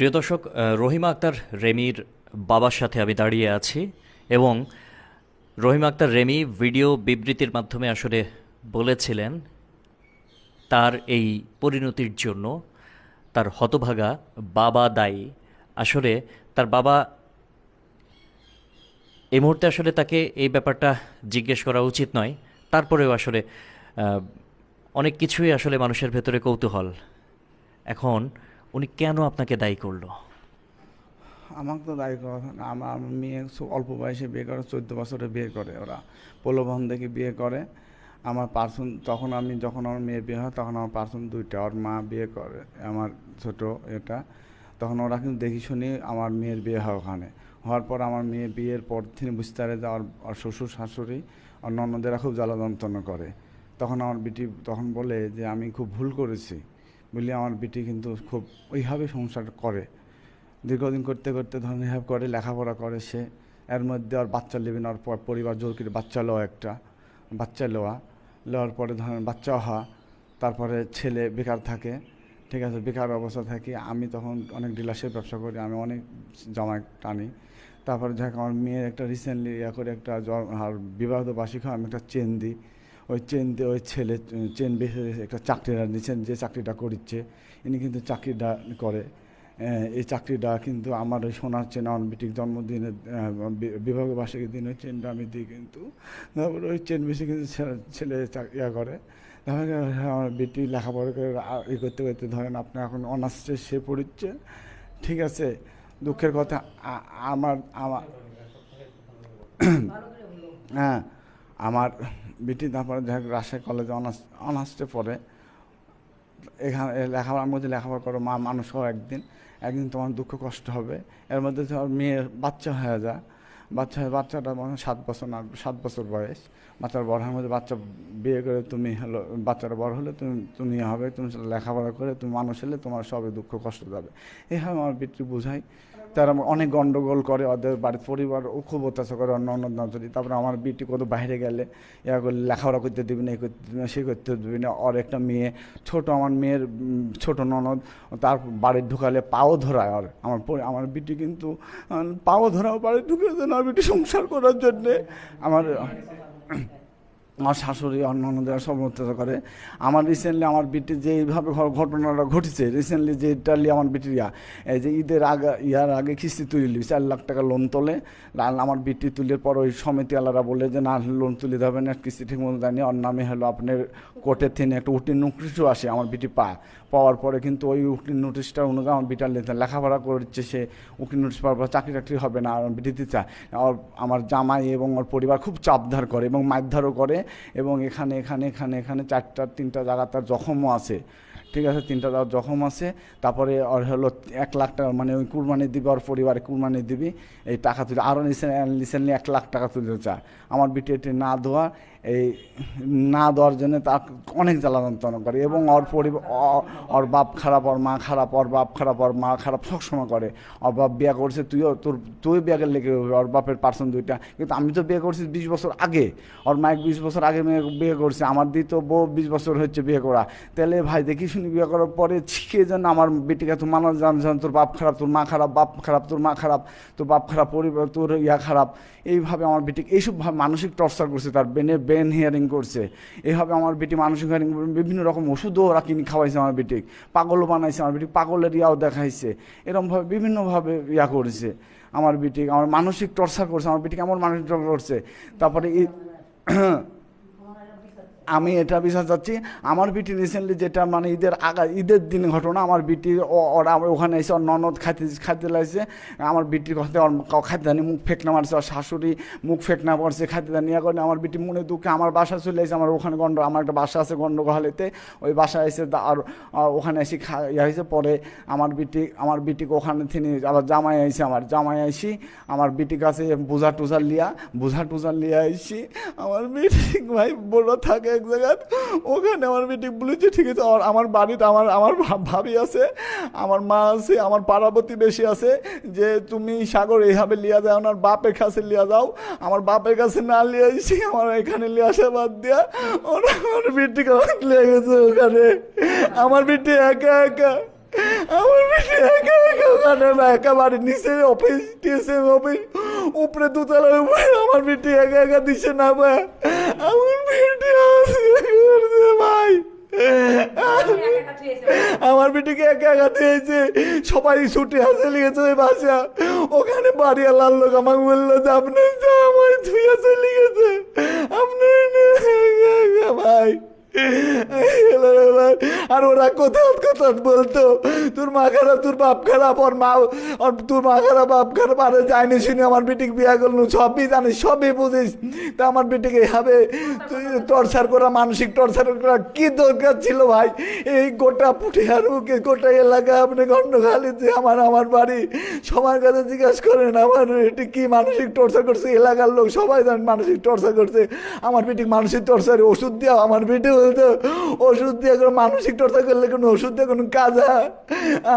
প্রিয় দর্শক রহিমা আক্তার রেমির বাবার সাথে আমি দাঁড়িয়ে আছি এবং রহিমা আক্তার রেমি ভিডিও বিবৃতির মাধ্যমে আসলে বলেছিলেন তার এই পরিণতির জন্য তার হতভাগা বাবা দায়ী। আসলে তার বাবা এই মুহূর্তে আসলে তাকে এই ব্যাপারটা জিজ্ঞেস করা উচিত নয়। তারপরেও আসলে অনেক কিছুই আসলে মানুষের ভেতরে কৌতূহল। এখন উনি কেন আপনাকে দায়ী করল? আমাকে তো দায়ী করা। আমার আমার মেয়ে অল্প বয়সে বিয়ে করে, চোদ্দ বছরে বিয়ে করে ওরা। প্রলোভন দেখে বিয়ে করে। আমার পার্সন, তখন আমি যখন আমার মেয়ে বিয়ে হয়, তখন আমার পার্সন দুইটা। ওর মা বিয়ে করে, আমার ছোট এটা। তখন ওরা কিন্তু দেখি শুনি আমার মেয়ের বিয়ে হয় ওখানে। হওয়ার পর আমার মেয়ে বিয়ের পর থেকে বুঝতে পারে যে ওর শ্বশুর, শাশুড়ি আর ননদেরা খুব জ্বালা যন্ত্রণা করে। তখন আমার বিটি তখন বলে যে, আমি খুব ভুল করেছি। বলে আমার বিটি কিন্তু খুব ওইভাবে সংসার করে। দীর্ঘদিন করতে করতে ধরুন এভাবে করে, লেখাপড়া করে সে। এর মধ্যে আর বাচ্চা নেবেন আর পরিবার জোর করে বাচ্চা লওয়া একটা, বাচ্চা লওয়া। লওয়ার পরে ধরেন বাচ্চা হওয়া, তারপরে ছেলে বেকার থাকে, ঠিক আছে, বেকার অবস্থা থাকি। আমি তখন অনেক ডিলারশিপ ব্যবসা করি, আমি অনেক জামাই টানি। তারপরে যাক, আমার মেয়ের একটা রিসেন্টলি ইয়া করে একটা আর বিবাহিত বার্ষিক হয়, আমি একটা চেন দিই। ওই চেন দিয়ে ওই ছেলে চেন বেশি একটা চাকরিটা নিচ্ছেন যে চাকরিটা করিচ্ছে ইনি কিন্তু চাকরিটা করে। এই চাকরিটা কিন্তু আমার ওই সোনার চেন আমার বিটির জন্মদিনের বিবাহ বার্ষিকীর দিন ওই চেনটা আমি দিই কিন্তু তারপরে ওই চেন বেশি কিন্তু ছেলে ইয়া করে। আমার বেটি লেখাপড়া করে ই করতে করতে ধরেন আপনি এখন অনার্সে সে পড়ছে ঠিক আছে? দুঃখের কথা আমার আমার হ্যাঁ আমার বিটি তারপরে যাই হোক, রাজশাহী কলেজে অনার্স, অনার্সে পড়ে। এখানে এ লেখাপড়ার মধ্যে লেখাপড়া করো, মা মানুষ হও একদিন। একদিন তোমার দুঃখ কষ্ট হবে। এর মধ্যে তোমার মেয়ে বাচ্চা হয়ে যায় বাচ্চা হয়ে বাচ্চাটা মনে সাত বছর না, সাত বছর বয়স। বাচ্চার বড় হওয়ার মধ্যে বাচ্চা বিয়ে করে তুমি হলো, বাচ্চাটা বড় হলে তুমি তুমি হবে, তুমি লেখাপড়া করে, তুমি মানুষ হলে তোমার সবে দুঃখ, কষ্ট যাবে। এইভাবে আমার বিটি বোঝাই তারা অনেক গন্ডগোল করে, ওদের বাড়ির পরিবার ও খুব অত্যাচার করে, অন্য অন্য নজরি তারপরে আমার বিটি কত বাইরে গেলে ইয়া করলে লেখাপড়া করতে দিবি না এই করতে দিবি না, সে করতে দিবি না। ওর একটা মেয়ে, ছোট আমার মেয়ের ছোট ননদ, তার বাড়ি ঢুকালে পাও ধরায় ওর। আমার আমার বিটি কিন্তু পাও ধরাও বাড়ি ঢুকে দেন আমার বিটি সংসার করার জন্যে। আমার আমার শাশুড়ি, অন্য সব অত্যাচার করে। আমার রিসেন্টলি আমার বিটি যে এইভাবে ঘটনাটা ঘটেছে রিসেন্টলি যে ইটালি আমার বিটির এই যে ঈদের আগে, ইয়ার আগে কিস্তি তুলি চার লাখ টাকা লোন তোলে। আমার বিটি তুলের পর ওই সমিতি আলারা বলে যে, না লোন তুলে দেবেন না, কিস্তি ঠিক মতো দেয়নি। ওর নামে হলো আপনার কোর্টের থেকে একটা উটির নোটিশও আসে আমার বিটি পা পাওয়ার পরে কিন্তু ওই উকিল নোটিশটা অনুযায়ী আমার বিটার লেখা লেখাপড়া করছে সে উকিল নোটিশ পাওয়ার পর চাকরি টাকরি হবে না, আর বিটি দিতে চায়। আমার জামাই এবং ওর পরিবার খুব চাপধার করে এবং মারধারও করে। এবং এখানে এখানে এখানে এখানে চারটা তিনটা জায়গা তার জখমও আছে। ঠিক আছে, তিনটা জায়গা জখম আছে। তারপরে ওর হলো এক লাখ টাকা মানে ওই কুরবানি দিবি, ওর পরিবারে কুরবানি দিবি, এই টাকা তুলে আরও রিসেন্টলি এক লাখ টাকা তুলে চায়। আমার বিটিএটি না দেওয়া, এই না দেওয়ার জন্য তার অনেক জ্বালা যন্ত্রণা করে এবং ওর পরিবার ওর বাপ খারাপ, ওর মা খারাপ, ওর বাপ খারাপ, ওর মা খারাপ সবসময় করে। ওর বাপ বিয়ে করছে, তুইও, তোর তুই বিয়ে করলে কি হবে? ওর বাপের পার্সন দুইটা। কিন্তু আমি তো বিয়ে করছি বিশ বছর আগে। ওর মায়ের বিশ বছর আগে বিয়ে করছে, আমার দি তো বউ বিশ বছর হচ্ছে বিয়ে করা। তাহলে ভাই দেখি শুনি বিয়ে করার পরে শিখে যেন আমার বেটিকে তো মানুষ জান জান তোর বাপ খারাপ, তোর মা খারাপ, বাপ খারাপ, তোর মা খারাপ, তোর বাপ খারাপ, পরিবার, তোর ইয়া খারাপ। এইভাবে আমার বেটিকে, এইসব মানসিক টর্চার করছে, তার ব্রেনে, ব্রেন হিয়ারিং করছে। এইভাবে আমার বেটি মানসিক হিয়ারিং বিভিন্ন রকম ওষুধও ওরা কিনে খাওয়াইছে আমার বেটিক, পাগলও বানাইছে আমার বেটি পাগলের ইয়াও দেখাইছে। এরকমভাবে বিভিন্নভাবে ইয়া করেছে আমার বেটিক, আমার মানসিক টর্চার করছে, আমার বেটিকে এমন মানসিক টর্চার করছে। তারপরে আমি এটা বিশ্বাস যাচ্ছি আমার বিটি রিসেন্টলি যেটা মানে ঈদের আগা, ঈদের দিন ঘটনা, আমার বিটি ওরা ওখানে এসে ওর ননদ খাইতে খাইতে লাগছে, আমার বিটির কথা ওর খাইতে দানি মুখ ফেকনা মারছে, ওর শাশুড়ি মুখ ফেকনা পড়ছে খাইতে দানি করে আমার বিটি মনে দুঃখে আমার বাসা চলে এসে আমার ওখানে গন্ড, আমার একটা বাসা আছে গন্ডগোহালিতে, ওই বাসা এসে আর ওখানে এসে খা, ইয়া হয়েছে, পরে আমার বিটি, আমার বিটিকে ওখানে তিনি আবার জামাই আইসি আমার, জামাই আইসি আমার বিটি কাছে বোঝা টুজা লিয়া বোঝা টুজা লিয়া আইসি আমার বিটি ভাই বড় থাকে এক জায়গায় ওখানে আমার মিটিং বলেছে, ঠিক আছে, আমার বাড়িতে আমার আমার ভাবি আছে, আমার মা আছে, আমার পাড়া বেশি আছে, যে তুমি সাগর এইভাবে লিয়া যাও না, বাপের কাছে লিয়া যাও। আমার বাপের কাছে না লিয়ে আসি আমার এখানে লিয়ে আসা বাদ দিয়া ওরা আমার বিটিকে লিয়ে গেছে ওখানে। আমার বিটি একা একা। আমার একা একা বা একেবারে নিচে অফিস টিএসএম অফিস, উপরে দুতলার উপরে আমার বেটি একা একা দিচ্ছে না, ভাই। আমার বেটি ভাই। আমার বেটিকে একা একা দিয়েছে। সবাই ছুটে আসে লিগেছে ওই বাসা। ওখানে বাড়ি লাল লোক আমাকে বলল যে, আপনি আমার ধুইয়া চলে। গেছে আপনি ভাই। আর ওরা কোথাও কোথাও বলতো, তোর মা খারাপ, তোর বাপ খারাপ, ওর মা, ওর তোর মা খারাপ, বাপ খারাপ, আরে যায়নি শুনে, আমার বেটিকে বিয়া করল সবই জানিস, সবই বুঝিস। তা আমার বেটিকে হবে তুই টর্চার করা, মানসিক টর্চার করা কি দরকার ছিল ভাই? এই গোটা পুঠিয়ার মুখে গোটা এলাকা আপনি গন্ডখালি যে আমার আমার বাড়ি। সবার কাছে জিজ্ঞাসা করেন, আমার এটি কি মানসিক টর্চার করছে? এলাকার লোক সবাই জানেন মানসিক টর্চার করছে। আমার বেটি মানসিক টর্চার ওষুধ দেওয়া আমার বেটি বলতো, ওষুধ দিয়ে কোনো মানসিক টর্চা করলে কোনো ওষুধ দিয়ে কোনো কাজ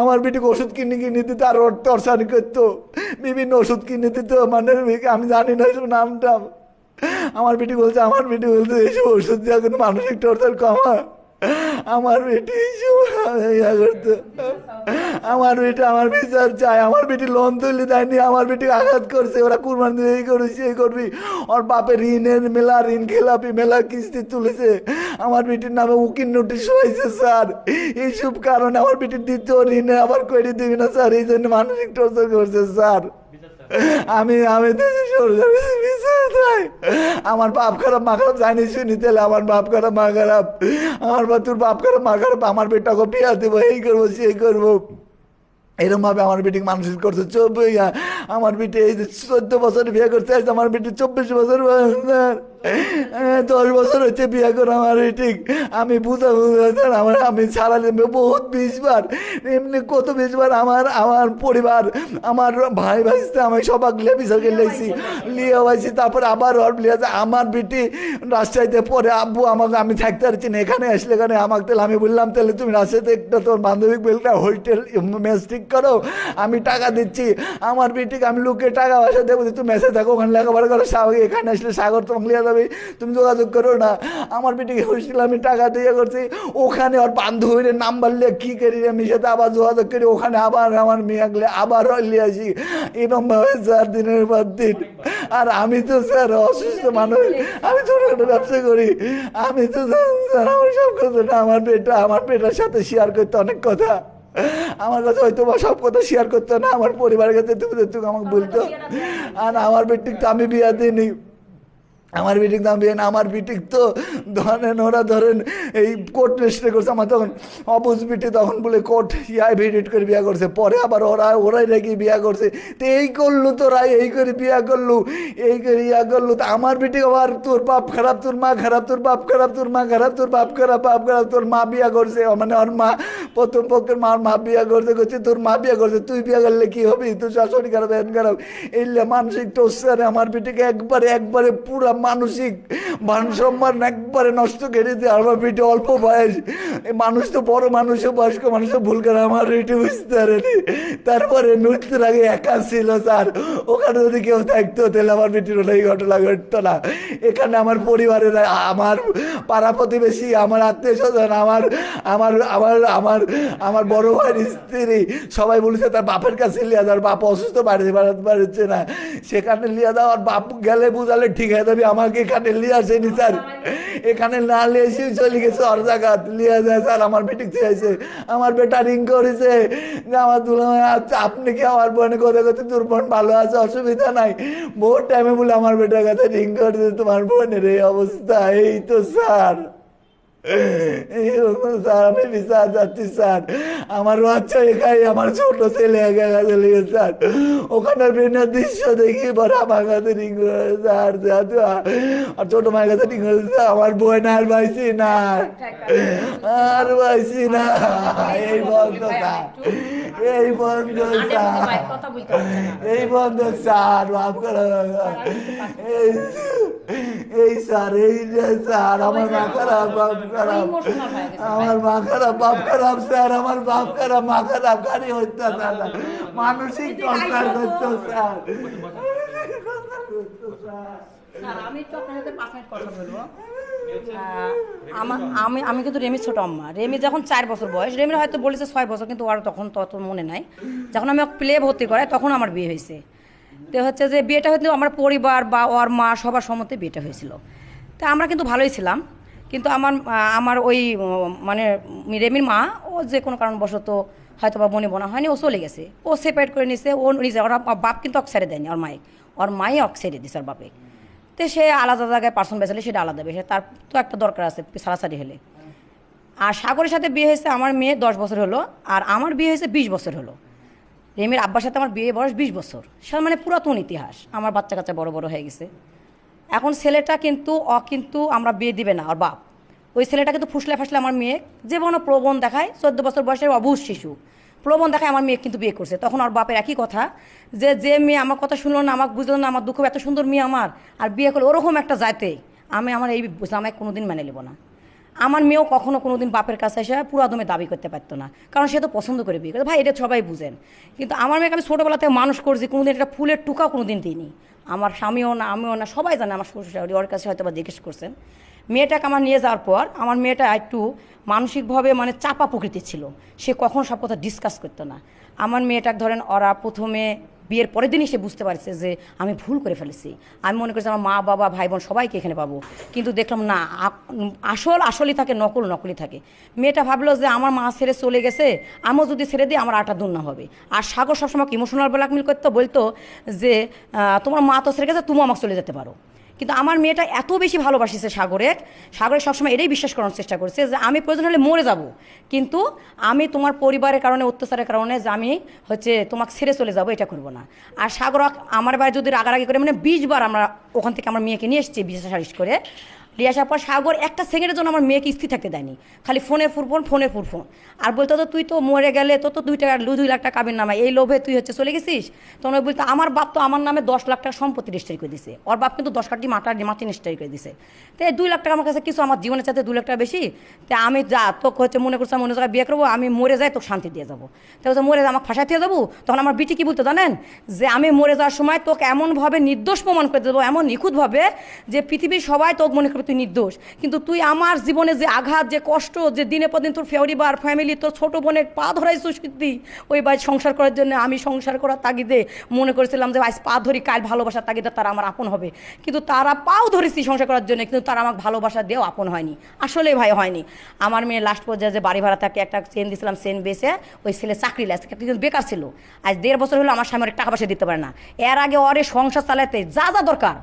আমার বেটিকে ওষুধ কিনে কিনে দিত আর ওর টর্চার করতো। বিভিন্ন ওষুধ কিনে দিত মানে আমি জানি না এসব নামটাম আমার বেটি বলছে, আমার বেটি বলছে এইসব ওষুধ দিয়ে কোনো মানসিক টর্চার কমা আমার বেটি আমার বেটি আমার বিচার চায়, আমার বেটি লোন তুলে দেয়নি, আমার বেটি আঘাত করছে, ওরা কুরবান এই করেছে এই করবি। ওর বাপের ঋণের মেলা, ঋণ খেলাপি মেলা কিস্তি তুলেছে। আমার বেটির নামে উকিল নোটিশ হয়েছে, স্যার। এইসব কারণে আমার বেটির দ্বিতীয় ঋণে আবার করে দিবি না, স্যার। এই জন্য মানসিক টর্চার করছে, স্যার। আমি আমি আমার বাপ খারাপ, মা খারাপ জানি শুনি তাহলে আমার বাপ খারাপ, মা খারাপ। আমার বা, তোর বাপ খারাপ, মা খারাপ, আমার বেটাকে বিয়া দেবো, এই করব, সেই করব। এরমভাবে আমার বেটি মানুষ করছে, চব্বিশ আমার বেটি এই যে চোদ্দ বছর বিয়ে করতে আমার বেটি চব্বিশ বছর বয়স দশ বছর হচ্ছে বিয়ে করে আমার বেটিক আমি বুঝা বুঝা আমার আমি সারা বহুত বিশবার এমনি কত বিশবার আমার আমার পরিবার আমার ভাই ভাইতে আমি সবাক লিয়ে লেগেছি লিয়ে হয়েছি তারপর আবার ওর লিয়ে আছে। আমার বেটি রাজশাহীতে পরে আব্বু আমাকে আমি থাকতে পারছি না এখানে আসলে এখানে আমাকে তাহলে আমি বললাম তাহলে তুমি রাজশাহীতে একটা তোর বান্ধবী বলটা হোটেল মেস ঠিক করো আমি টাকা দিচ্ছি আমার বেটিকে আমি লোকে টাকা পয়সা দেবো তুমি মেসে থাকো ওখানে লেখাপড়া করো সাগর এখানে আসলে সাগর তোমাকে লিয়ে যাবে তুমি যোগাযোগ করো না। আমার বেটিকে হয়েছিল আমি টাকা দিয়ে করছি। ওখানে ওর বান্ধবীর নাম্বার লিয়ে কী করি আমি সাথে আবার যোগাযোগ করি। ওখানে আবার আমার মেয়ে আবার লিয়ে আসি। এরকম ভাবে চার দিনের পর দিন। আর আমি তো স্যার অসুস্থ মানুষ। আমি ছোটখাটো ব্যবসা করি। আমি তো স্যার আমার সব কথা না, আমার বেটা, আমার বেটার সাথে শেয়ার করতে অনেক কথা। আমার কাছে হয়তো বা সব কথা শেয়ার করতো না, আমার পরিবারের কাছে, তুমি আমাকে বলতো। আর আমার বেটিক তো আমি বিয়া দিইনি। আমার বিটিক দাম না, আমার বিটিক তো ধরেন ওরা ধরেন এই কোর্ট রেজিস্ট্রি করছে, আমার তখন অবুজ বিটি তখন বলে কোর্ট ইয়াই ভিডিট করে বিয়া করছে, পরে আবার ওরা, ওরাই নাকি বিয়া করছে। তো এই করলু তোরা, এই করে বিয়া করলু, এই করে ইয়া করলু, তো আমার বিটি আবার তোর বাপ খারাপ, তোর মা খারাপ, তোর বাপ খারাপ, তোর মা খারাপ, তোর বাপ খারাপ বাপ খারাপ, তোর মা বিয়া করছে। মানে ওর মা প্রথম পক্ষের মার মা বিয়া করছে করছে তোর মা বিয়া করছে, তুই বিয়া করলে কি হবে? তোর শাশুড়ি খারাপ, এন খারাপ। এইলে মানসিক টোসারে আমার বিটিকে একবারে একবারে পুরা মানসিক মান সম্মান একবারে নষ্ট করে দিয়ে আমার বেটি অল্প বয়স। মানুষ তো বড় মানুষও বয়স্ক মানুষও ভুল করে আমার বেটি বুঝতে পারেনি। তারপরে মৃত্যুর আগে একা ছিল স্যার। ওখানে যদি কেউ থাকতো, তাহলে আমার বেটির ওটা এই ঘটনা ঘটতো না। এখানে আমার পরিবারের, আমার পাড়া প্রতিবেশী, আমার আত্মীয় স্বজন আমার আমার আমার আমার আমার বড় ভাইয়ের স্ত্রী, সবাই বলেছে, তার বাপের কাছে লিয়া দেওয়ার বাপ অসুস্থ, বাড়িতে বাড়াতে পারছে না। সেখানে লিয়া দেওয়ার বাপ গেলে বুঝালে, ঠিক হয়ে যাবে আমাকে এখানে লিয়ে আসেনি, স্যার। এখানে না লিয়ে এসে চলে গেছে অর জায়গাত লিয়ে যায়, স্যার, আমার বেটিক চেয়েছে আমার বেটা রিং করেছে। যে আমার দুলাভাই আচ্ছা আপনি কি আমার বোনে কথা কথা তোর বোন ভালো আছে? অসুবিধা নাই। বহুত টাইমে বলে আমার বেটার কাছে রিং করেছে, তোমার বোনের এই অবস্থা। এই তো, স্যার। স্যার, আমি বিচার যাচ্ছি স্যার। আমার বাচ্চা একাই আমার ছোট ছেলে একা চলে গেছে, স্যার। ওখানে ট্রেনের দৃশ্য দেখি পরে আমার কাছে করে স্যার আর ছোট মায়ের কাছে করে স্যার, আমার বোন আর পাইছি না। আর পাইছি না। এই বন্ধ, স্যার। এই বন্ধ, স্যার। এই বন্ধ, স্যার, মাফ করো এই স্যার, এই যে, স্যার, আমার মা খারাপ আমার মা খারাপ বাপ খারাপ স্যার আমার বাপ খারাপ মা খারাপ গাড়ি হইতে মানসিক টর্চার করতো স্যার। স্যার স্যার আমি তো আপনার সাথে পাঁচ মিনিট কথা বলব। আমার আমি আমি কিন্তু রেমির ছোট আম্মা। রেমি যখন চার বছর বয়স রেমির হয়তো বলেছে ছয় বছর কিন্তু আর তখন তত মনে নাই। যখন আমি প্লে ভর্তি করাই তখন আমার বিয়ে হয়েছে। তো হচ্ছে যে বিয়েটা হয়তো আমার পরিবার বা ওর মা সবার সম্মতে বিয়েটা হয়েছিল। তা আমরা কিন্তু ভালোই ছিলাম। কিন্তু আমার আমার ওই মানে রেমির মা, ও যে কোনো কারণবশত হয়তো বা মনে বোনা হয়নি, ও চলে গেছে। ও সেপারেট করে নিছে, ও নিজে, ওর বাপ কিন্তু অক্সারে দেয়নি, ওর মায়ে ওর মায়ে অক্সারে দিছে ওর বাপে। তো সে আলাদা জায়গায় পার্সন বেসালে সেটা আলাদা বিষয়, তার তো একটা দরকার আছে সারাসারি হলে। আর সাগরের সাথে বিয়ে হয়েছে আমার মেয়ে দশ বছর হলো, আর আমার বিয়ে হয়েছে বিশ বছর হলো। রেমির আব্বার সাথে আমার বিয়ে বয়স বিশ বছর। সে মানে পুরাতন ইতিহাস, আমার বাচ্চা কাচ্চা বড় বড় হয়ে গেছে। এখন ছেলেটা কিন্তু অ কিন্তু আমরা বিয়ে দিবে না ওর বাপ। ওই ছেলেটা কিন্তু ফুসলে ফাসলে আমার মেয়ে। যে কোনো প্রবণ দেখায়, চোদ্দ বছর বয়সের অবুজ শিশু। প্রবণ দেখায় আমার মেয়ে কিন্তু বিয়ে করছে। তখন ওর বাপের একই কথা, যে যে মেয়ে আমার কথা শুনলো না, আমাকে বুঝলো না, আমার দুঃখ, এত সুন্দর মেয়ে আমার, আর বিয়ে করলে ওরকম একটা যাইতে আমি আমার এই জামাই কোনোদিন মেনে নেব না। আমার মেয়েও কখনো কোনোদিন বাপের কাছে এসে পুরো দমে দাবি করতে পারতো না। কারণ সে তো পছন্দ করে বিয়ে করে ভাই, এটা সবাই বুঝেন। কিন্তু আমার মেয়েকে আমি ছোটোবেলা থেকে মানুষ করছি, কোনোদিন একটা ফুলের টুকাও কোনোদিন দিইনি। আমার স্বামীও না, আমিও না, সবাই জানে আমার শ্বশুর শাশুড়ি ওর কাছে হয়তো বা জিজ্ঞেস করছেন। মেয়েটাকে আমার নিয়ে যাওয়ার পর আমার মেয়েটা একটু মানসিকভাবে মানে চাপা প্রকৃতির ছিল। সে কখন সব কথা ডিসকাস করতো না। আমার মেয়েটাকে ধরেন, ওরা প্রথমে বিয়ের পরের দিনই সে বুঝতে পারছে যে আমি ভুল করে ফেলেছি। আমি মনে করছি আমার মা, বাবা, ভাই, বোন সবাইকে এখানে পাবো। কিন্তু দেখলাম না আসল আসলই থাকে, নকল নকলই থাকে। মেয়েটা ভাবলো যে আমার মা ছেড়ে চলে গেছে, আমিও যদি ছেড়ে দিই, আমার আটা দুর্না হবে। আর সাগর সবসময় ইমোশনাল ব্ল্যাকমেল করতো? বলতো যে তোমার মা তো ছেড়ে গেছে, তুমি আমাকে চলে যেতে পারো। কিন্তু আমার মেয়েটা এত বেশি ভালোবাসিছে সাগরের সাগরের সবসময় এটাই বিশ্বাস করার চেষ্টা করছে যে আমি প্রয়োজন হলে মরে যাব। কিন্তু আমি তোমার পরিবারের কারণে, অত্যাচারের কারণে যে আমি হচ্ছে তোমাকে ছেড়ে চলে যাব, এটা করব না। আর সাগর আমার বাড়ি যদি রাগারাগি করে মানে বিশ বার আমরা ওখান থেকে আমার মেয়েকে নিয়ে এসেছি বিশেষ করে নিয়ে আসার পর সাগর একটা সেকেন্ডের জন্য আমার মেয়েকে স্থির থাকতে দেয়নি। খালি ফোনে ফুরফোন ফোনে ফুরফোন আর বলতো তো তুই তো মরে গেলে তো তো দুই টাকা দুই লাখ টাকা কাবির নামে এই লোভে তুই হচ্ছে চলে গেছিস? তখন বলতো আমার বাপ তো আমার নামে দশ লাখ টাকা সম্পত্তি রেজিস্টারি করে দিছে। ওর বাপ কিন্তু দশ কাটি মাটার মাটি রেজিস্টারি করে দিছে। তো এই দুই লাখ টাকা আমার কাছে কিছু আমার জীবনের সাথে দুই লাখ টাকা বেশি। তা আমি যা তোকে হচ্ছে মনে করছি আমি অন্য জায়গায় বিয়ে করব আমি মরে যাই তোকে শান্তি দিয়ে যাব। তো বলছে, মরে যা আমাকে ফাঁসা দিয়ে যাব? তখন আমার বিটি কি বলতো জানেন? যে আমি মরে যাওয়ার সময় তোকে এমনভাবে নির্দোষ প্রমাণ করে দেবো এমন নিখুঁতভাবে যে পৃথিবীর সবাই তোকে মনে করবে তুই নির্দোষ। কিন্তু তুই আমার জীবনে যে আঘাত, যে কষ্ট, যে দিনে পর দিন তোর ফ্যামিলিবার ফ্যামিলি তোর ছোটো বোনের পা ধরাই সুস্কৃতি ওই বাড়ি সংসার করার জন্য আমি সংসার করার তাগিদে মনে করেছিলাম যে আজ পা ধরি, কাল ভালোবাসার তাগিদে তারা আমার আপন হবে। কিন্তু তারা পাও ধরেছি সংসার করার জন্য, কিন্তু তারা আমাকে ভালোবাসা দিয়েও আপন হয়নি। আসলে ভাই হয়নি। আমার মেয়ে লাস্ট পর্যায়ে যে বাড়ি ভাড়া থাকে একটা চেন দিয়েছিলাম চেন বেসে ওই ছেলে চাকরি লাগছে, কিন্তু বেকার ছিল। আজ দেড় বছর হলো আমার স্বামী টাকা পয়সা দিতে পারে না। এর আগে ওরে সংসার চালাতে যা যা দরকার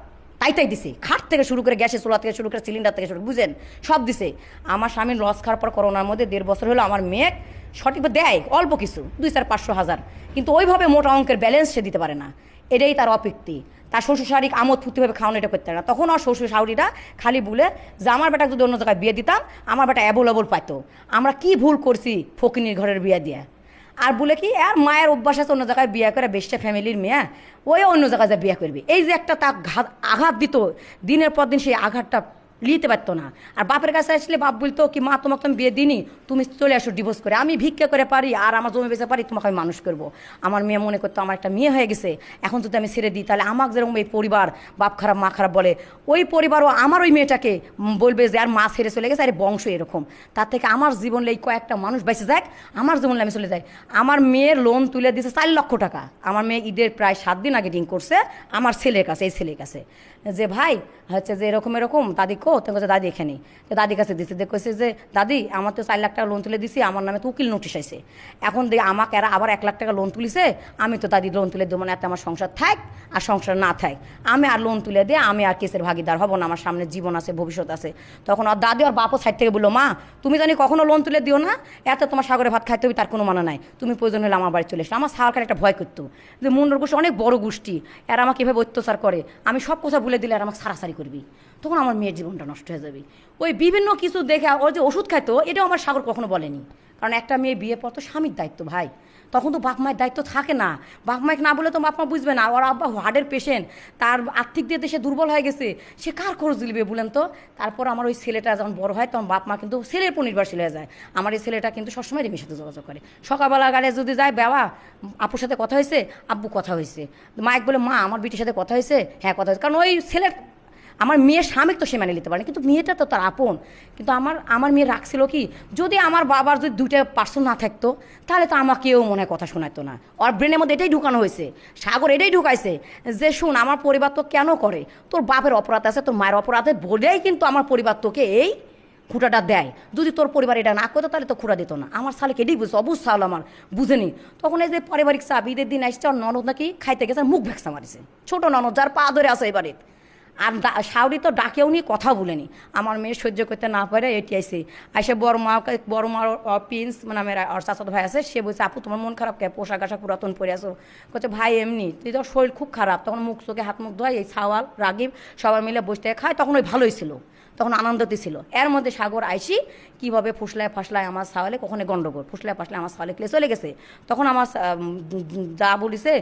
তাই তাই দিছে, খাট থেকে শুরু করে গ্যাসের চুলা থেকে শুরু করে সিলিন্ডার থেকে শুরু বুঝেন? সব দিছে। আমার স্বামীর লস খাওয়ার পর করোনার মধ্যে দেড় বছর হলো আমার মেয়ে সঠিক দেয়, অল্প কিছু, দুই চার পাঁচশো হাজার। কিন্তু ওইভাবে মোটা অঙ্কের ব্যালেন্স সে দিতে পারে না। এটাই তার অপৃক্তি তার শ্বশুর শাড়ি আমোদ ফুর্তিভাবে খাওয়ানো এটা করতে না। তখন আর শ্বশুর শাড়িটা খালি বলে, যে আমার বেটাকে যদি অন্য জায়গায় বিয়ে দিতাম, আমার বেটা অ্যাবল পাইতো। আমরা কি ভুল করছি ফকিনির ঘরের বিয়ে দিয়ে? আর বলে কি, আর মায়ের অভ্যাস আছে অন্য জায়গায় বিয়ে করে বেশটা ফ্যামিলির মেয়ে, ওই অন্য জায়গায় যা বিয়ে করবে। এই যে একটা তার ঘাত- আঘাত দিত, দিনের পর দিন সেই আঘাতটা নিতে পারতো না। আর বাপের কাছে আসলে বাপ বলতো, কি মা, তোমাকে আমি বিয়ে দিইনি, তুমি চলে আসো ডিভোর্স করে। আমি ভিক্ষা করে পারি, আর আমার জমি বেঁচে পারি, তোমাকে আমি মানুষ করব। আমার মেয়ে মনে করতো, আমার একটা মেয়ে হয়ে গেছে, এখন যদি আমি ছেড়ে দিই, তাহলে আমাকে যেরকম এই পরিবার, বাপ খারাপ, মা খারাপ বলে, ওই পরিবারও আমার ওই মেয়েটাকে বলবে যে, আর মা ছেড়ে চলে গেছে, আরে বংশ এরকম। তার থেকে আমার জীবনে এই কয়েকটা মানুষ বেঁচে যাক, আমার জীবনে আমি চলে যাই। আমার মেয়ের লোন তুলে দিয়েছে চার লক্ষ টাকা। আমার মেয়ে ঈদের প্রায় সাত দিন আগে ডিং করছে, আমার ছেলের কাছে, এই ছেলের কাছে। যে ভাই হচ্ছে যে এরকম এরকম দাদি কো? তো বলছে, দাদি এখানে তো দাদির কাছে দিছে। দেখছে যে দাদি আমার তো চার লাখ টাকা লোন তুলে দিছি আমার নামে তো উকিল নোটিশ আইছে। এখন দেখ আমাকে এরা আবার এক লাখ টাকা লোন তুলিছে আমি তো দাদি লোন তুলে দেবো না এত আমার সংসার থাক আর সংসার না থাক। আমি আর লোন তুলে দিয়ে আমি আর কেসের ভাগিদার হব না আমার সামনে জীবন আছে ভবিষ্যৎ আছে। তখন আর দাদি আর বাপও সাইড থেকে বলল মা তুমি জানি কখনো লোন তুলে দিও না? এত তোমার সাগরে ভাত খাইতে হবে তার কোনো মানা নাই। তুমি প্রয়োজন হলে আমার বাড়ি চলে এসো। আমার সাগরকার একটা ভয় করতো। যে মুন্ডর গোষ্ঠী অনেক বড় গোষ্ঠী এরা আমাকে এভাবে অত্যাচার করে। আমি সব কথা বলে দিলে আর আমাকে সারাসারি করবি। তখন আমার মেয়ের জীবনটা নষ্ট হয়ে যাবে। ওই বিভিন্ন কিছু দেখে ও যে ওষুধ খাইতো, এটাও আমার সাগর কখনো বলেনি। কারণ একটা মেয়ে বিয়ে পর তো স্বামীর দায়িত্ব, ভাই। তখন তো বাপ মায়ের দায়িত্ব থাকে না। বাপ মাইক না বলে তো বাপ মা বুঝবে না। ওর আব্বা হার্টের পেশেন্ট তার আর্থিক দিয়ে সে দুর্বল হয়ে গেছে, সে কার খরচ দিলবে বলেন তো? তারপর আমার ওই ছেলেটা যখন বড় হয়, তখন বাপ মা কিন্তু ছেলের উপর নির্ভরশীল হয়ে যায়। আমার এই ছেলেটা কিন্তু সবসময় রেমির সাথে যোগাযোগ করে। সকালবেলা গাড়ি যদি যায় বাবা আপুর সাথে কথা হয়েছে, আব্বু কথা হয়েছে। মাইক বলে, মা, আমার বিটির সাথে কথা হয়েছে? হ্যাঁ কথা হয়েছে। কারণ ওই ছেলের আমার মেয়ের স্বামী তো সে মেনে নিতে পারে কিন্তু মেয়েটা তো তার আপন। কিন্তু আমার আমার মেয়ে রাখছিল কি, যদি আমার বাবার যদি দুইটা পার্সন না থাকতো, তাহলে তো আমাকেও মনে কথা শোনাতো না। আর ব্রেনের মধ্যে এটাই ঢুকানো হয়েছে, সাগর এটাই ঢুকাইছে যে, শুন, আমার পরিবার তো কেন করে? তোর বাপের অপরাধ আছে, তোর মায়ের অপরাধ বলেই কিন্তু আমার পরিবার তোকে এই খুঁটাটা দেয়। যদি তোর পরিবার এটা না করতো, তাহলে তো খুঁড়া দিত না। আমার শালিকে এটাই বুঝছে অবুজ সাল আমার বুঝেনি তখন এই যে পারিবারিক চাপ, ঈদের দিন আসছে আর ননদ নাকি খাইতে গেছে, মুখ ভেক্সা মারিছে। ছোট ননদ, যার পা ধরে আছে এবারে আর শাওরি তো ডাকেও নি, কথা বলেনি আমার মেয়ে সহ্য করতে না পারে, এটি আইসে আইসে বড় মা বড় মার প্রিন্স মানে আমার আর চাচাতো ভাই আছে, সে বলছে, আপু, তোমার মন খারাপ কে? পোশাক আশাক পুরাতন পরে আসো বলছে ভাই, এমনি। তুই তো শরীর খুব খারাপ। তখন মুখ চোখে হাত মুখ ধোয়, এই সাওয়াল, রাগিব, সবাই মিলে বসতে খায়। তখন ওই ভালোই ছিল। তখন আনন্দতে ছিল। এর মধ্যে সাগর আইসি, কীভাবে ফুসলায় ফাসলায় আমার সাওয়ালে কখনো গন্ডগোল। ফুসলায় ফাসলায় আমার সাওয়ালে ক্লে চলে গেছে। তখন আমার যা বলিছে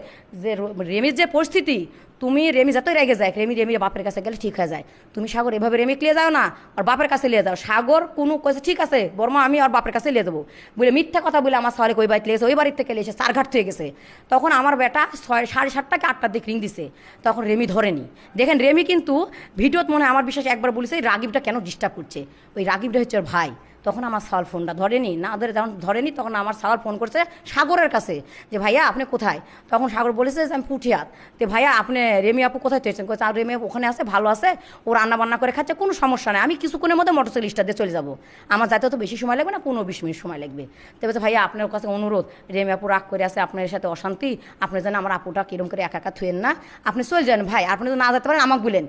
যে রেমির যে পরিস্থিতি তুমি রেমি যতই রেগে যায় রেমি রেমির বাপের কাছে গেলে ঠিক হয়ে যায়। তুমি সাগর এভাবে রেমি লিয়ে যাও না, আর বাপের কাছে লিয়ে যাও। সাগর, কোনো কয়েছে ঠিক আছে, বর্মা, আমি আর বাপের কাছে লিয়ে দেবো। বলে মিথ্যা কথা বলে আমার সাওয়ালে ওই বাড়িতে লিয়েছে ওই বাড়ির থেকে লিয়েছে চারঘাট থেকে গেছে। তখন আমার বেটা ছয়, সাড়ে সাতটাকে আটটার দিকে রিং দিছে। তখন রেমি ধরেনি। দেখেন, রেমি কিন্তু ভিডিওত মনে আমার বিশ্বাস একবার বলেছে রাগিবটা কেন ডিস্টার্ব করছে? ওই রাগিবটা হচ্ছে ওর ভাই। তখন আমার সাওয়াল ফোনটা ধরেনি। না, ধরে যখন ধরেনি, তখন আমার সাল ফোন করছে সাগরের কাছে যে, ভাইয়া, আপনি কোথায়? তখন সাগর বলেছে যে, আমি পুঠিয়াত। তো, ভাইয়া, আপনি রেমি আপু কোথায় চেয়েছেন কোথায় আর রেমি আপু ওখানে আছে, ভালো আছে, ও রান্না বান্না করে খাচ্ছে, কোনো সমস্যা নেই। আমি কিছুক্ষণের মধ্যে মোটরসাইকেল দিয়ে চলে যাব। আমার যাতে তো বেশি সময় লাগবে না, পনেরো বিশ মিনিট সময় লাগবে। তো বলছে, ভাইয়া, আপনার কাছে অনুরোধ, রেমি আপু রাগ করে আছে, আপনার সাথে অশান্তি, আপনি যেন আমার আপুটা কিরম করে একা একা থুয়েন না। আপনি চলে যান, ভাই আপনি তো না যেতে পারেন, আমাকে বলেন।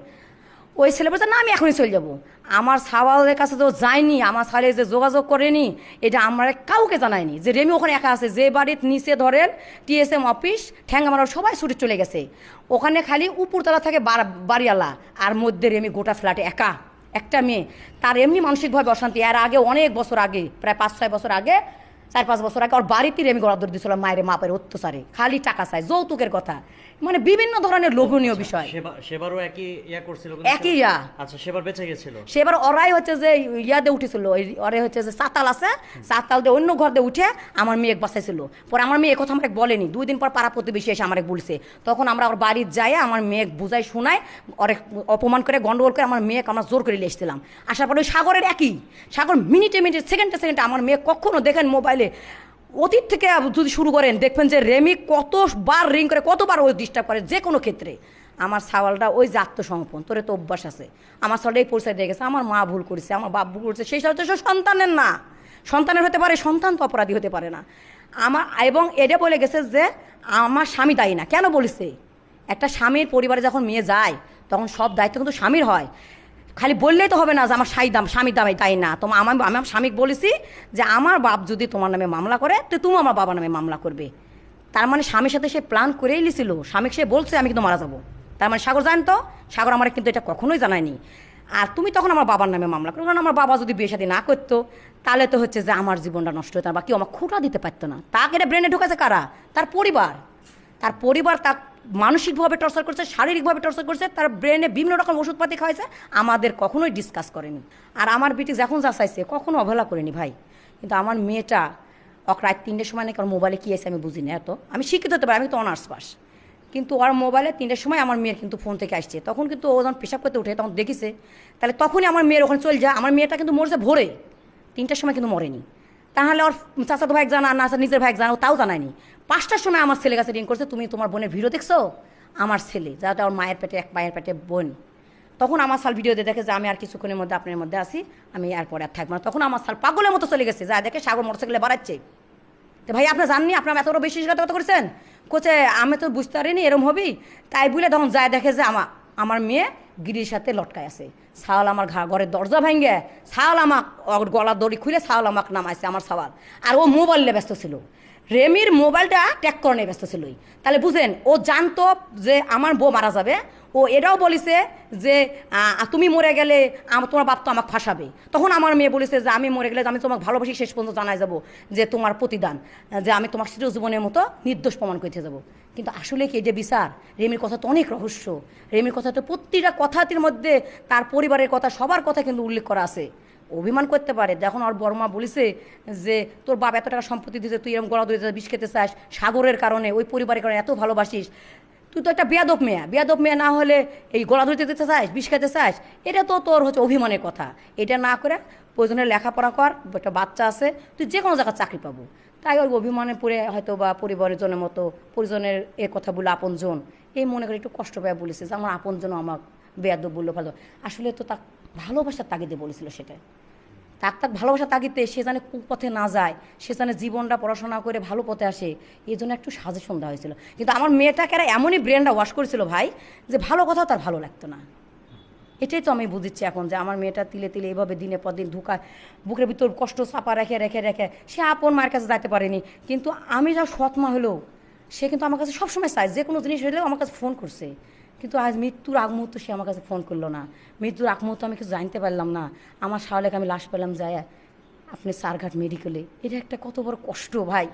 ওই ছেলে বলছে না, আমি এখনই চলে যাব। আমার সাওয়ালের কাছে তো যায়নি আমার সালে যে যোগাযোগ করেনি, এটা আমরা কাউকে জানায়নি। যে রেমি ওখানে একা আছে, যে বাড়ির নিচে ধরেন, টিএসএম অফিস, ঠ্যাঙ্গা মারার সবাই ছুটে চলে গেছে। ওখানে খালি উপরতলা থাকে বাড়িওয়ালা, আর মধ্যে রেমি গোটা ফ্ল্যাটে একা, একটা মেয়ে। তার এমনি মানসিকভাবে অশান্তি। এর আগে, অনেক বছর আগে, প্রায় পাঁচ, ছয় বছর আগে চার পাঁচ বছর আগে ওর বাড়িতে রেমি গড়া দিয়েছিল মায়ের মাপের অত্যাচারে খালি টাকা চায় যৌতুকের কথা। মানে বিভিন্ন ধরনের লোভনীয় বিষয়। সেবারও একই ইয়া করছিল একই ইয়া। আচ্ছা সেবার বেঁচে গেছিল? সেবার ওরাই হচ্ছে যে ইয়াতে উঠেছিল ওই ওরে হচ্ছে যে সাতাল আছে সাতাল দিয়ে অন্য ঘর দিয়ে উঠে আমার মেয়ে বাঁচাইছিল পরে আমার মেয়ে কথা আমার বলেনি। দুই দিন পর পাড়া প্রতিবেশী এসে আমার বলছে। তখন আমরা ওর বাড়ির যাই আমার মেয়ে বুঝাই শোনাই ওরে অপমান করে গন্ডগোল করে আমার মেয়েকে আমরা জোর করে নিয়ে এসেছিলাম। আসার পরে ওই সাগরের একই সাগর মিনিটে মিনিটে সেকেন্ডে সেকেন্ডে আমার মেয়ে কখনো দেখেন মোবাইলে অতীত থেকে যদি শুরু করেন, দেখবেন যে রেমি কতবার রিং করে, কতবার ওই ডিস্টার্ব করে, যে কোনো ক্ষেত্রে। আমার সাওয়ালটা ওই যে আত্মসমর্পণ, তোরে তো অভ্যাস আছে। আমার সাওয়ালটা এই পরিচয় দিয়ে গেছে, আমার মা ভুল করেছে, আমার বাপ ভুল করেছে, সেই সাথে সন্তানের না। সন্তানের হতে পারে, সন্তান তো অপরাধী হতে পারে না। আমার, এবং এটা বলে গেছে যে আমার স্বামী দায়ী না। কেন বলিছে? একটা স্বামীর পরিবারে যখন মেয়ে যায়, তখন সব দায়িত্ব কিন্তু স্বামীর হয়। খালি বললেই তো হবে না যে আমার স্বামী দাম স্বামীর দামে তাই না। তোমার আমার আমি আমার স্বামীকে বলেছি যে আমার বাপ যদি তোমার নামে মামলা করে, তো তুমি আমার বাবার নামে মামলা করবে। তার মানে স্বামীর সাথে সে প্ল্যান করেই লিছিল। স্বামীকে সে বলছে, আমি কিন্তু মারা যাব। তার মানে সাগর জানতো? সাগর আমার কিন্তু এটা কখনোই জানায়নি। আর তুমি তখন আমার বাবার নামে মামলা করো। কারণ আমার বাবা যদি বিয়ে শাদী না করতো, তাহলে তো হচ্ছে যে আমার জীবনটা নষ্ট হতো বা কেউ আমার খুঁটা দিতে পারতো না। তাকে এটা ব্রেনে ঢুকেছে কারা? তার পরিবার। তার পরিবার তার মানসিকভাবে টর্চার করছে, শারীরিকভাবে টর্চার করছে, তার ব্রেনে বিভিন্ন রকম ওষুধপাতি খাওয়াইছে, আমাদের কখনোই ডিসকাস করেনি। আর আমার বিটি যখন যা চাইছে, কখনো অবহেলা করেনি ভাই। কিন্তু আমার মেয়েটা, অক রাত তিনটের সময় নাকি ওর মোবাইলে কী আছে আমি বুঝি না এত। আমি শিক্ষিত হতে পারি, আমি তো অনার্স পাস কিন্তু ওর মোবাইলে তিনটের সময় আমার মেয়ের কিন্তু ফোন থেকে আসছে। তখন কিন্তু ও যখন পেশাব করতে উঠে, তখন দেখিছে, তাহলে তখনই আমার মেয়ের ওখানে চলে যায়। আমার মেয়েটা কিন্তু মরছে ভোরে। তিনটার সময় কিন্তু মরেনি। তাহলে ওর চাচাতো ভাই জানা, না, নিজের ভাই জানা তাও জানায়নি। পাঁচটার সময় আমার ছেলের কাছে রিং করছে, তুমি তোমার বোনের ভিডিও দেখছ? আমার ছেলে যাতে ওর মায়ের পেটে, এক মায়ের পেটে বোন। তখন আমার সাল ভিডিও দেখে যে, আমি আর কিছুক্ষণের মধ্যে আপনার মধ্যে আসি আমি এরপরে আর থাকব না। তখন আমার সাল পাগলের মতো চলে গেছে যা দেখে সাগর মোটরসাইকেলে বাড়াচ্ছে। তো ভাই আপনার জাননি আপনার এত বড় বিশ্বাসঘাতকতা করেছেন? কোচে আমি তো বুঝতে পারিনি, এরম হবি? তাই বলে তখন যায় দেখে যে আমার আমার মেয়ে গিরির সাথে লটকায় আছে। সাওয়াল আমার ঘা, ঘরের দরজা ভাঙ্গে। সাওয়াল আমাক গলার দড়ি খুলে সাওয়াল আমাক নামাইছে, আমার সাওয়াল। আর ও মোবাইলে ব্যস্ত ছিল। রেমির মোবাইলটা ট্যাগ করণে ব্যস্ত ছিলই তাহলে বুঝেন, ও জানতো যে আমার বউ মারা যাবে, ও এটাও বলিছে যে তুমি মরে গেলে তোমার বাপ তো আমাকে ফাঁসাবে। তখন আমার মেয়ে বলেছে যে, আমি মরে গেলে আমি তোমাকে ভালোবাসি, শেষ পর্যন্ত জানাই যাব যে, তোমার প্রতিদান, যে, আমি তোমার চিরজীবনের মতো নির্দোষ প্রমাণ করতে যাব। কিন্তু আসলে কি এটা বিচার? রেমির কথা তো অনেক রহস্য। রেমির কথা তো প্রতিটা কথাটির মধ্যে তার পরিবারের কথা, সবার কথা কিন্তু উল্লেখ করা আছে। অভিমান করতে পারে। যখন ওর বর্মা বলিছে যে, তোর বাপ এত টাকা সম্পত্তি দিতে তুই এরকম গলা ধরে বিষ খেতে চাস, সাগরের কারণে, ওই পরিবারের কারণে এত ভালোবাসিস। তুই তো একটা বেয়াদব মেয়া। বেয়াদব মেয়া না হলে এই গলা ধরতে দিতে চাস, বিষ খেতে চাস, এটা তো তোর হচ্ছে অভিমানের কথা। এটা না করে প্রয়োজনে লেখাপড়া কর, একটা বাচ্চা আছে, তুই যে কোনো জায়গায় চাকরি পাবো। তাই ওর অভিমানে পড়ে হয়তো বা পরিবারের জনের মতো, পরিজনের এ কথা বলে আপনজন। এই মনে করে একটু কষ্ট পেয়ে বলেছে যে, আমার আপনজন আমার বেয়াদব বলল ভালো। আসলে তো তা ভালোবাসার তাগিদে বলেছিল সেটা। তাক তাক ভালোবাসা তাগিতে সে জানে কুপথে না যায়, সে জানে জীবনটা পড়াশোনা করে ভালো পথে আসে, এই জন্য একটু সাজেশন দেওয়া হয়েছিল। কিন্তু আমার মেয়েটাকে এরা এমনই ব্রেনটা ওয়াশ করেছিল ভাই, যে ভালো কথা তার ভালো লাগতো না। এটাই তো আমি বুঝিচ্ছি এখন যে আমার মেয়েটা তিলে তিলে এইভাবে দিনে পর দিন ধুকা, বুকের ভিতর কষ্ট চাপা রেখে রেখে রেখে, সে আপন মায়ের কাছে যাইতে পারেনি। কিন্তু আমি যা সৎমা হলেও, সে কিন্তু আমার কাছে সবসময় চাই যে কোনো জিনিস হলেও আমার কাছে ফোন করছে। কিন্তু আজ মৃত্যুর আগ মুহূর্ত সে আমার কাছে ফোন করল না। মৃত্যুর আগ মুহূর্ত আমি কিছু জানতে পারলাম না। আমার শাওলেকে আমি লাশ পেলাম যায়, আপনি সারঘাট মেডিকেলে এটা একটা কত বড় কষ্ট ভাই।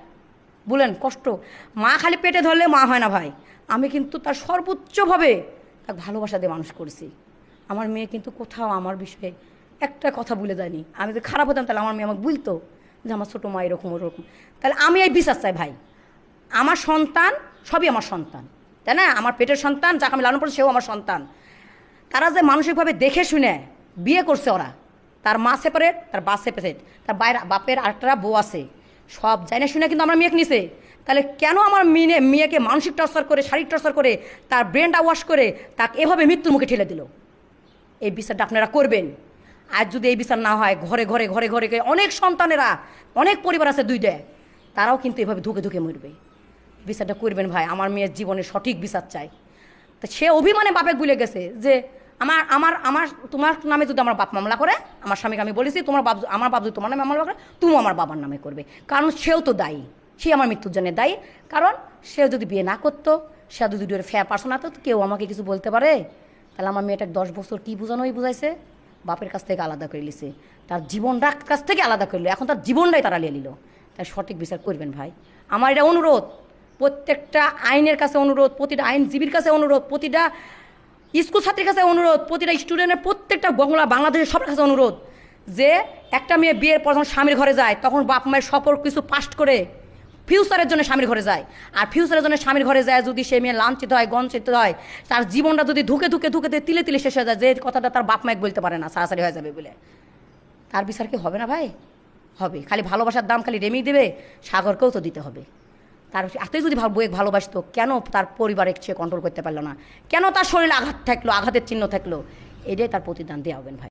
বলেন, কষ্ট। মা খালি পেটে ধরলে মা হয় না ভাই। আমি কিন্তু তার সর্বোচ্চভাবে তাকে ভালোবাসা দিয়ে মানুষ করেছি। আমার মেয়ে কিন্তু কোথাও আমার বিষয়ে একটা কথা বলে দেয়নি। আমি যদি খারাপ হতাম তাহলে আমার মেয়ে আমাকে বলতো যে আমার ছোটো মা এরকম ওরকম। তাহলে আমি এই বিশ্বাস চাই ভাই। আমার সন্তান সবই আমার সন্তান। তাই না? আমার পেটের সন্তান, যাকে আমি লালন করছি সেও আমার সন্তান। তারা যে মানসিকভাবে দেখে শুনে বিয়ে করছে ওরা, তার মা সেপারেট তার বা সেপারেট তার বাইরে বাপের আরেকটা বউ আছে। সব জানে শুনে কিন্তু আমার মেয়েকে নিছে। তাহলে কেন আমার মেয়ে, মেয়েকে মানসিক টর্চার করে, শারীরিক টর্চার করে, তার ব্রেনটা ওয়াশ করে, তাকে এভাবে মৃত্যুর মুখে ঠেলে দিল? এই বিচারটা আপনারা করবেন। আজ যদি এই বিচার না হয়, ঘরে ঘরে ঘরে ঘরে ঘরে অনেক সন্তানেরা, অনেক পরিবার আছে দুই দেয় তারাও কিন্তু এভাবে ধুকে ধুকে মরবে। বিচারটা করবেন ভাই, আমার মেয়ের জীবনে সঠিক বিচার চাই। তা সে অভিমানে বাপে গুলে গেছে যে আমার আমার আমার, তোমার নামে যদি আমার বাপ মামলা করে, আমার স্বামীকে আমি বলেছি, তোমার বাপ, আমার বাপ যদি তোমার নামে মামলা করে, তুমিও আমার বাবার নামে করবে। কারণ সেও তো দায়ী, সে আমার মৃত্যুর জন্য দায়ী। কারণ সে যদি বিয়ে না করতো, সে যদি দুটো ফেয়ার পার্সন তো কেউ আমাকে কিছু বলতে পারে? তাহলে আমার মেয়েটার দশ বছর কী বোঝানোই বুঝাইছে? বাপের কাছ থেকে আলাদা করে লিছে তার জীবনটা কাছ থেকে আলাদা করল। এখন তার জীবনটাই তারা লিয়ে নিল। তাই সঠিক বিচার করবেন ভাই। আমার এটা অনুরোধ। প্রত্যেকটা আইনের কাছে অনুরোধ, প্রতিটা আইনজীবীর কাছে অনুরোধ, প্রতিটা স্কুল ছাত্রীর কাছে অনুরোধ, প্রতিটা স্টুডেন্টের প্রত্যেকটা বাংলা, বাংলাদেশের সবার কাছে অনুরোধ যে একটা মেয়ে বিয়ের পর যখন স্বামীর ঘরে যায়, তখন বাপ মায়ের সপর কিছু পাস্ট করে ফিউচারের জন্য স্বামীর ঘরে যায়। আর ফিউচারের জন্য স্বামীর ঘরে যায় যদি সে মেয়ে লাঞ্ছিত হয় গঞ্চিত হয়, তার জীবনটা যদি ধুকে ধুকে ধুকে ধুকে তিলে তিলে শেষ হয়ে যায়, যে কথাটা তার বাপ মায়ের বলতে পারে না, সারাসারি হয়ে যাবে বলে। তার বিচার কি হবে না ভাই? হবে। খালি ভালোবাসার দাম খালি রেমি দেবে, সাগরকেও তো দিতে হবে। তার এতই যদি বউয়ে ভালোবাসতো, কেন তার পরিবারের সে কন্ট্রোল করতে পারল না? কেন তার শরীরে আঘাত থাকল, আঘাতের চিহ্ন থাকল? এটাই তার প্রতিদান দেওয়া হবেন ভাই।